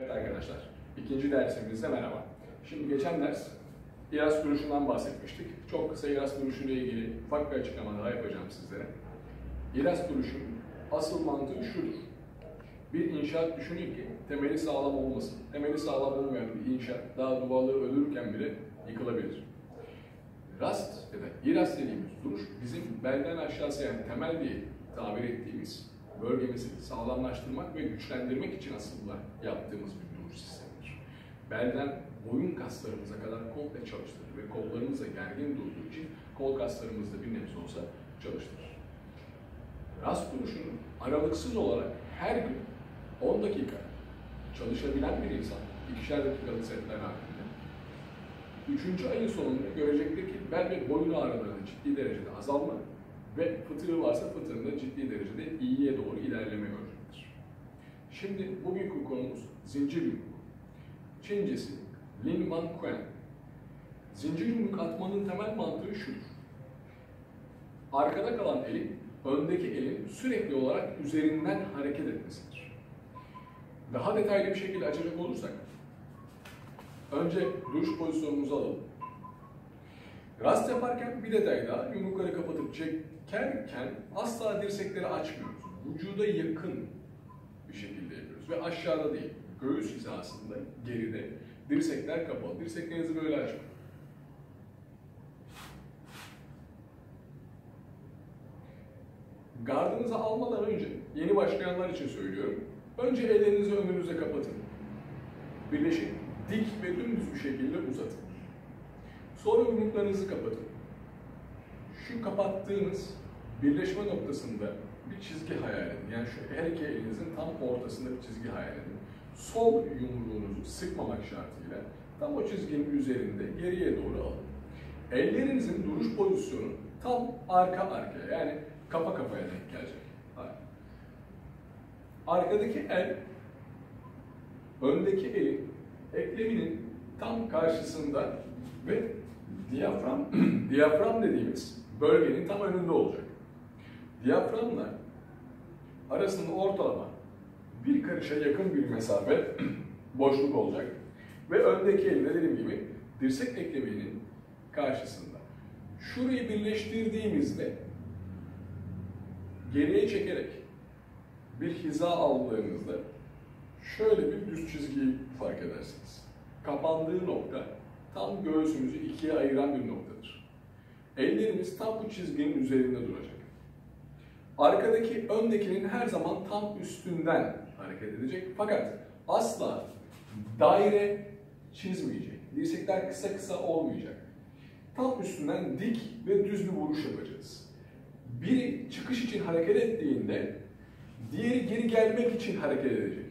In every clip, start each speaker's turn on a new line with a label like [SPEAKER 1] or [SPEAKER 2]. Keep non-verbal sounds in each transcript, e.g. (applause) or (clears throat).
[SPEAKER 1] Evet arkadaşlar, ikinci dersimizde merhaba. Şimdi geçen ders İRAS duruşundan bahsetmiştik. Çok kısa İRAS duruşuyla ilgili ufak bir açıklama daha yapacağım sizlere. İRAS duruşun asıl mantığı şudur. Bir inşaat düşünün ki temeli sağlam olmasın. Temeli sağlam olmayan bir inşaat daha duvarları ölürken bile yıkılabilir. Rast ya da İRAS dediğimiz duruş bizim belden aşağısı yani temel diye tabir ettiğimiz bölgemizi sağlamlaştırmak ve güçlendirmek için aslında yaptığımız bir duruş sistemidir. Belden boyun kaslarımıza kadar komple çalıştırır ve kollarımız da gergin durduğu için kol kaslarımız da bir nebze olsa çalıştırır. Rast duruşunu aralıksız olarak her gün 10 dakika çalışabilen bir insan, ikişer dakikalık setler halinde, üçüncü ayın sonunda görecektir ki bel ve boyun ağrılarının ciddi derecede azalma ve fıtığı varsa fıtığında ciddi derecede iyiye doğru ilerleme görecektir. Şimdi bugünkü konumuz zincir yumruğu. Çincesi Lin Van Quen. Zincir yumruk atmanın temel mantığı şudur. Arkada kalan elin, öndeki elin sürekli olarak üzerinden hareket etmesidir. Daha detaylı bir şekilde açacak olursak, önce duruş pozisyonumuzu alalım. Rast yaparken bir detay daha, yumrukları kapatıp çekerken asla dirsekleri açmıyoruz. Vücuda yakın bir şekilde yapıyoruz ve aşağıda değil, göğüs hizasında, geride, dirsekler kapalı. Dirseklerinizi böyle açmayın. Gardınızı almadan önce, yeni başlayanlar için söylüyorum, önce ellerinizi önünüze kapatın. Birleşin, dik ve dümdüz bir şekilde uzatın. Sonra yumruklarınızı kapatın. Şu kapattığınız birleşme noktasında bir çizgi hayal edin. Yani şu her iki elinizin tam ortasında bir çizgi hayal edin. Sol yumruğunuzu sıkmamak şartıyla tam o çizginin üzerinde geriye doğru alın. Ellerinizin duruş pozisyonu tam arka arkaya yani kafa kafaya denk gelecek. Arkadaki el öndeki elin ekleminin tam karşısında ve diyafram, (clears throat) diyafram dediğimiz bölgenin tam önünde olacak. Diyaframla arasında ortalama bir karışa yakın bir mesafe (clears throat) boşluk olacak. Ve öndeki elde dediğim gibi dirsek ekleminin karşısında. Şurayı birleştirdiğimizde geriye çekerek bir hiza aldığınızda şöyle bir düz çizgiyi fark edersiniz. Kapandığı nokta tam göğsümüzü ikiye ayıran bir noktadır. Ellerimiz tam bu çizginin üzerinde duracak. Arkadaki öndekinin her zaman tam üstünden hareket edecek. Fakat asla daire çizmeyecek. Dirsekler kısa kısa olmayacak. Tam üstünden dik ve düz bir vuruş yapacağız. Biri çıkış için hareket ettiğinde diğeri geri gelmek için hareket edecek.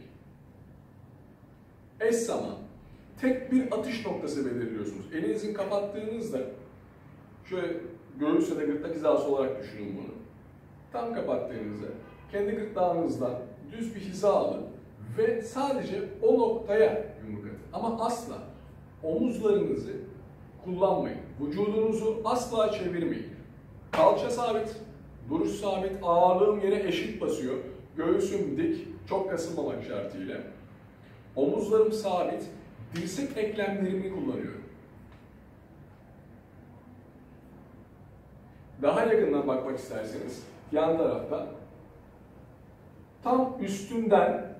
[SPEAKER 1] Eş zaman tek bir atış noktası belirliyorsunuz. Elinizin kapattığınızda şöyle göğüs ya da gırtlak hizası olarak düşünün bunu. Tam kapattığınızda kendi gırtlağınızdan düz bir hiza alın ve sadece o noktaya yumruk atın. Ama asla omuzlarınızı kullanmayın. Vücudunuzu asla çevirmeyin. Kalça sabit, duruş sabit, ağırlığım yere eşit basıyor. Göğsüm dik, çok kasılmamak şartıyla. Omuzlarım sabit, dirsek eklemlerimi kullanıyorum. Daha yakından bakmak isterseniz yan tarafta tam üstünden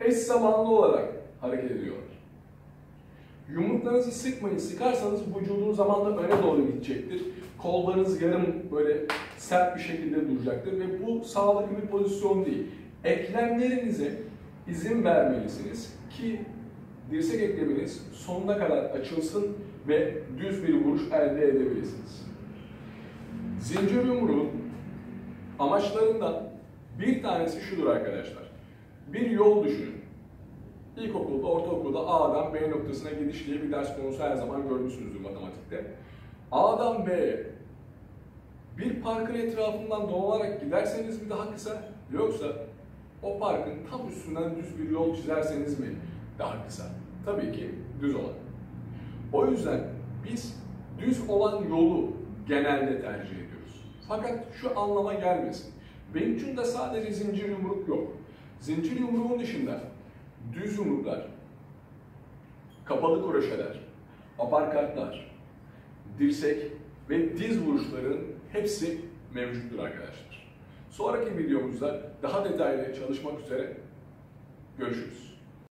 [SPEAKER 1] eş zamanlı olarak hareket ediyorlar. Yumruklarınızı sıkmayın. Sıkarsanız vücudunuz zamanla öne doğru gidecektir. Kollarınız yarım böyle sert bir şekilde duracaktır ve bu sağlıklı bir pozisyon değil. Eklemlerinize izin vermelisiniz ki dirsek ekleminiz sonuna kadar açılsın ve düz bir vuruş elde edebilirsiniz. Zincir yumruğun amaçlarından bir tanesi şudur arkadaşlar. Bir yol düşünün. İlkokulda, ortaokulda A'dan B noktasına gidiş diye bir ders konusu her zaman görmüşsünüzdür matematikte. A'dan B'ye bir parkın etrafından dolanarak giderseniz mi daha kısa yoksa o parkın tam üstünden düz bir yol çizerseniz mi daha kısa. Tabii ki düz olan. O yüzden biz düz olan yolu genelde tercih ediyoruz. Fakat şu anlama gelmesin. Benim için de sadece zincir yumruk yok. Zincir yumruğun dışında düz yumruklar, kapalı kroşeler, aparkartlar, dirsek ve diz vuruşlarının hepsi mevcuttur arkadaşlar. Sonraki videomuzda daha detaylı çalışmak üzere görüşürüz.